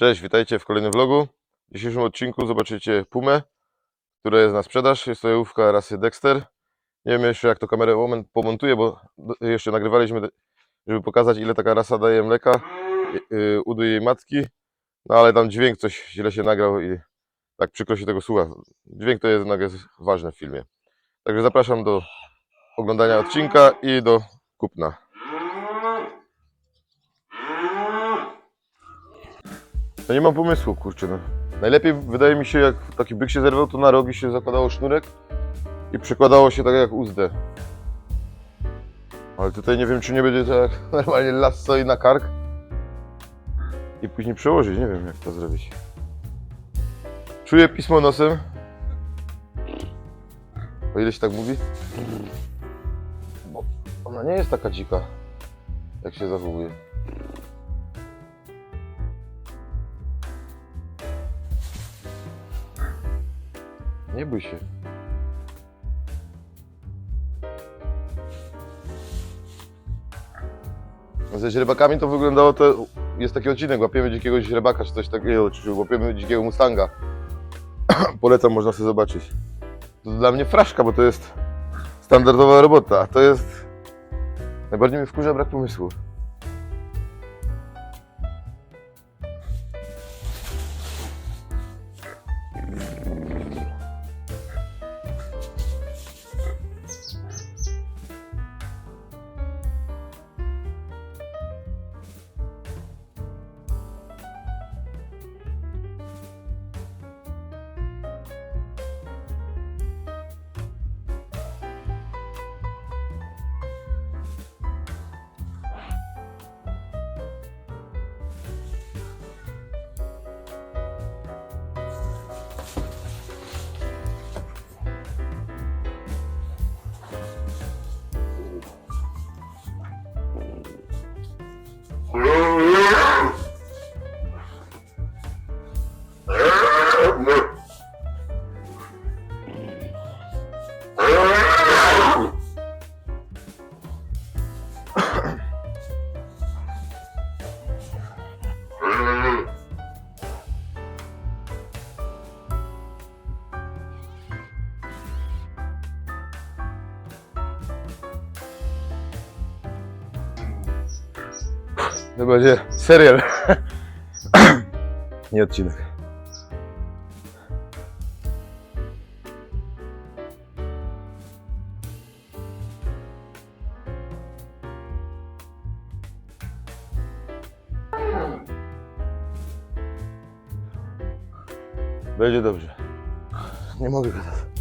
Cześć, witajcie w kolejnym vlogu. W dzisiejszym odcinku zobaczycie pumę, która jest na sprzedaż. Jest to jałówka rasy Dexter. Nie wiem jeszcze jak to kamerę moment pomontuję, bo jeszcze nagrywaliśmy, żeby pokazać ile taka rasa daje mleka yy, udu jej matki. No ale tam dźwięk coś źle się nagrał i tak przykro się tego słucha. Dźwięk to jednak jest ważne w filmie. Także zapraszam do oglądania odcinka i do kupna. No nie mam pomysłu, kurczę. No. Najlepiej wydaje mi się, jak taki byk się zerwał, to na rogi się zakładało sznurek i przekładało się tak jak uzdę. Ale tutaj nie wiem, czy nie będzie tak normalnie las stoi na kark i później przełożyć. Nie wiem, jak to zrobić. Czuję pismo nosem. O ile się tak mówi. Bo ona nie jest taka dzika, jak się zachowuje. Nie bój się. Ze źrebakami to wyglądało to. Jest taki odcinek, łapiemy dzikiego źrebaka czy coś takiego, czy łapiemy dzikiego mustanga. Polecam, można sobie zobaczyć. To dla mnie fraszka, bo to jest standardowa robota, a to jest. Najbardziej mnie wkurza brak pomysłu. Będzie serial. Nie odcinek. Będzie dobrze. Nie mogę gadać.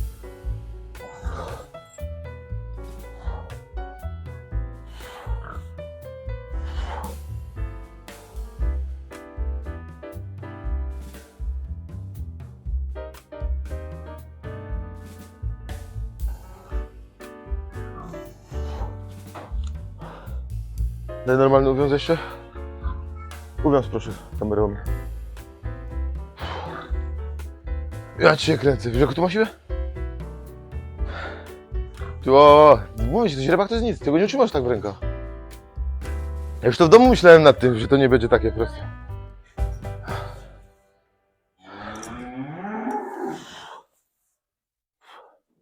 Daj normalny uwiąz jeszcze. Uwiąz proszę kamerą. Ja cię kręcę. Wiesz jaką tu ma siłę? Ty o, mówię ci, to źrebak to jest nic. Tego nie trzymasz tak w rękach. Ja już to w domu myślałem nad tym, że to nie będzie takie proste.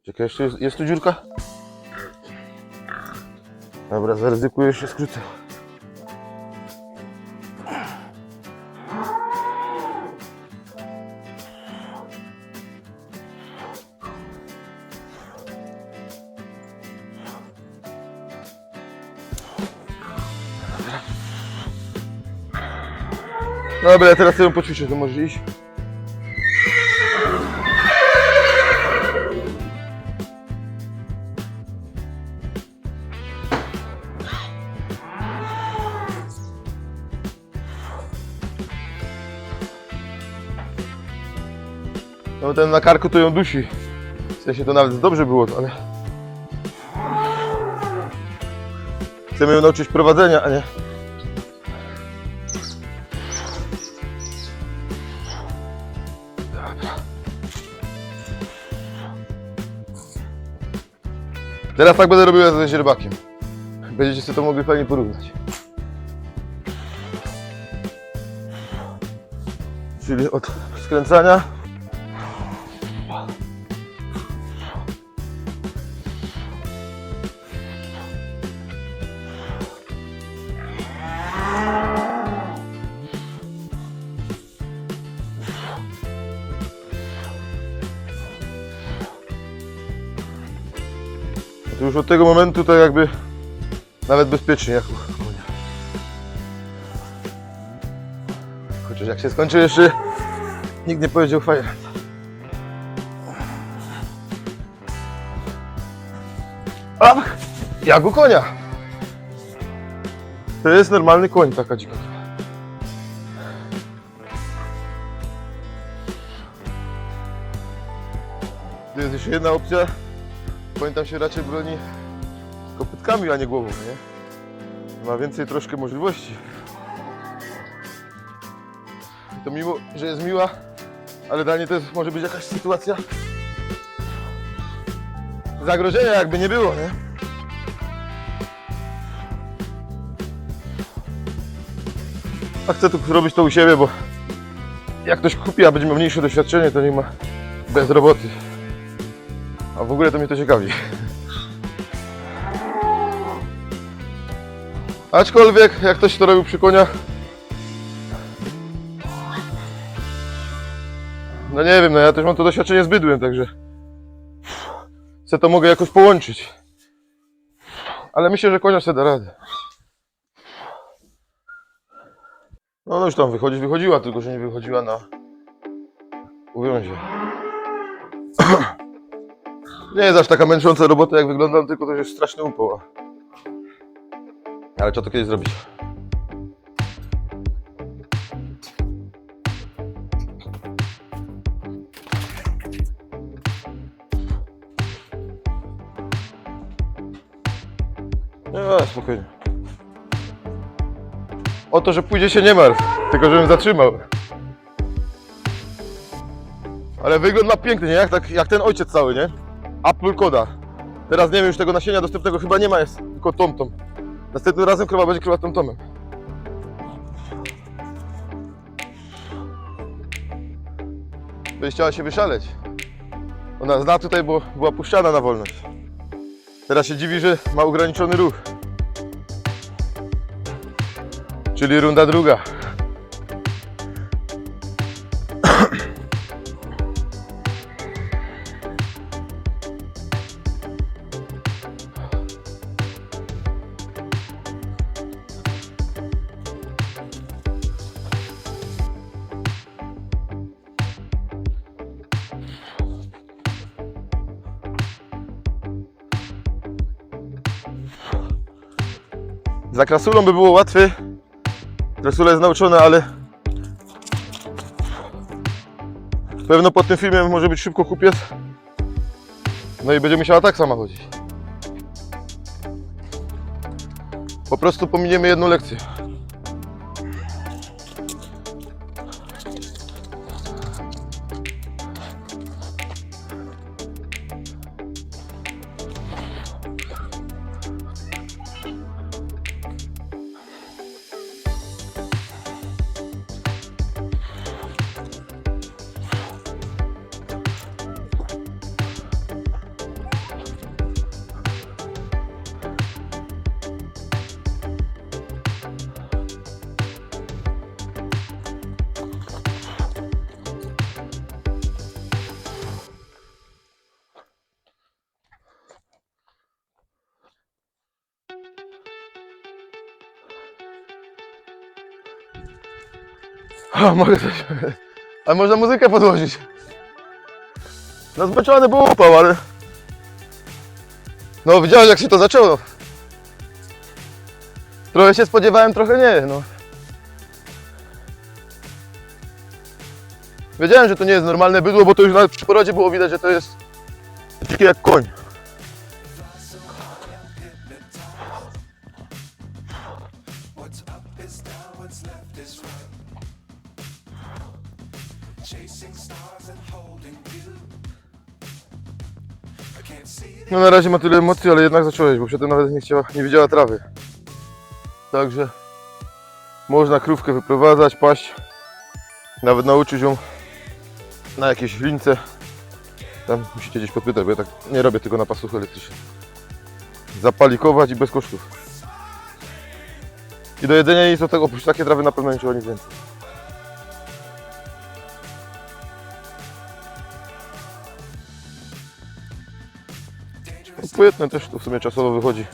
Czekaj, jeszcze jest, jest tu dziurka? Dobra, zaryzykuję jeszcze skrócę. Dobra, ja teraz ją poćwiczę, to może iść. No ten na karku to ją dusi. W sensie to nawet dobrze było, ale... Chcemy ją nauczyć prowadzenia, a nie... Teraz tak będę robił ze źrebakiem. Będziecie sobie to mogli fajnie porównać. Czyli od skręcania. To już od tego momentu to jakby nawet bezpiecznie jak konia. Chociaż jak się skończy jeszcze nikt nie powiedział fajnie. Ach, jak u konia. To jest normalny koń, taka dzika. Tu jest jeszcze jedna opcja. Pamiętam się raczej broni kopytkami, a nie głową, nie? Ma więcej troszkę możliwości. I to mimo, że jest miła, ale dla niej to jest, może być jakaś sytuacja zagrożenia, jakby nie było, nie? A chcę tu robić to u siebie, bo jak ktoś kupi, a będzie miał mniejsze doświadczenie, to nie ma bez roboty. A w ogóle to mnie to ciekawi. Aczkolwiek, jak ktoś to robił przy koniach, no nie wiem, no ja też mam to doświadczenie z bydłem, także chcę to mogę jakoś połączyć. Ale myślę, że konia sobie da radę. No, no już tam wychodzić wychodziła, tylko że nie wychodziła na uwiązie. Nie jest aż taka męcząca robota, jak wyglądam, tylko to jest straszny upał. Ale trzeba to kiedyś zrobić. Nie, spokojnie. O to, że pójdzie się nie martw, tylko żebym zatrzymał. Ale wygląd ma piękny, nie? Jak, tak, jak ten ojciec cały, nie? Apple Koda. Teraz nie wiem, już tego nasienia dostępnego chyba nie ma, jest tylko tom-tom. Następnym razem krowa będzie krowa tom-tomem. Byś chciała się wyszaleć. Ona zna tutaj, bo była puszczana na wolność. Teraz się dziwi, że ma ograniczony ruch. Czyli runda druga. Za krasulą by było łatwiej. Krasula jest nauczona, ale pewno po tym filmie może być szybko kupiec. No i będzie musiała tak sama chodzić. Po prostu pominiemy jedną lekcję. A, mogę coś. A można muzykę podłożyć. No zmęczony był upał, ale... No widziałeś jak się to zaczęło. Trochę się spodziewałem, trochę nie, no. Wiedziałem, że to nie jest normalne bydło, bo to już nawet przy porodzie było widać, że to jest takie jak koń. No na razie ma tyle emocji, ale jednak zacząłeś, bo przedtem nawet nie chciała, nie widziała trawy. Także można krówkę wyprowadzać, paść. nawet nauczyć ją na jakiejś lince. Tam musicie gdzieś podpytać, bo ja tak nie robię tego na pasuch elektrycznym. Zapalikować i bez kosztów. I do jedzenia nic do tego, oprócz takie trawy na pewno nie trzeba nic więcej. Płytne też to w sumie czasowo wychodzi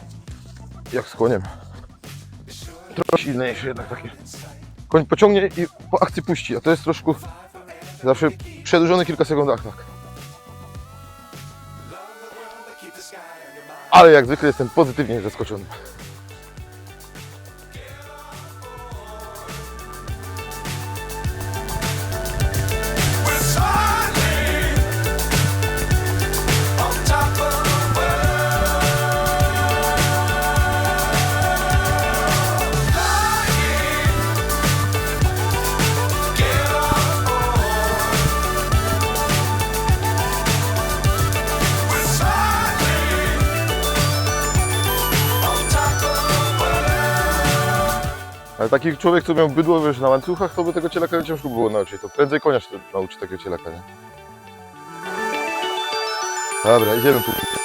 jak z koniem. Trochę silniejsze jednak takie. Koń pociągnie i po akcji puści, a to jest troszkę zawsze przedłużony kilka sekund tak. Ale jak zwykle jestem pozytywnie zaskoczony. Ale taki człowiek, co miał bydło wiesz, na łańcuchach, to by tego cielaka ciężko było nauczyć. To prędzej konia się nauczy takiego cielaka, nie? Dobra, idziemy tu.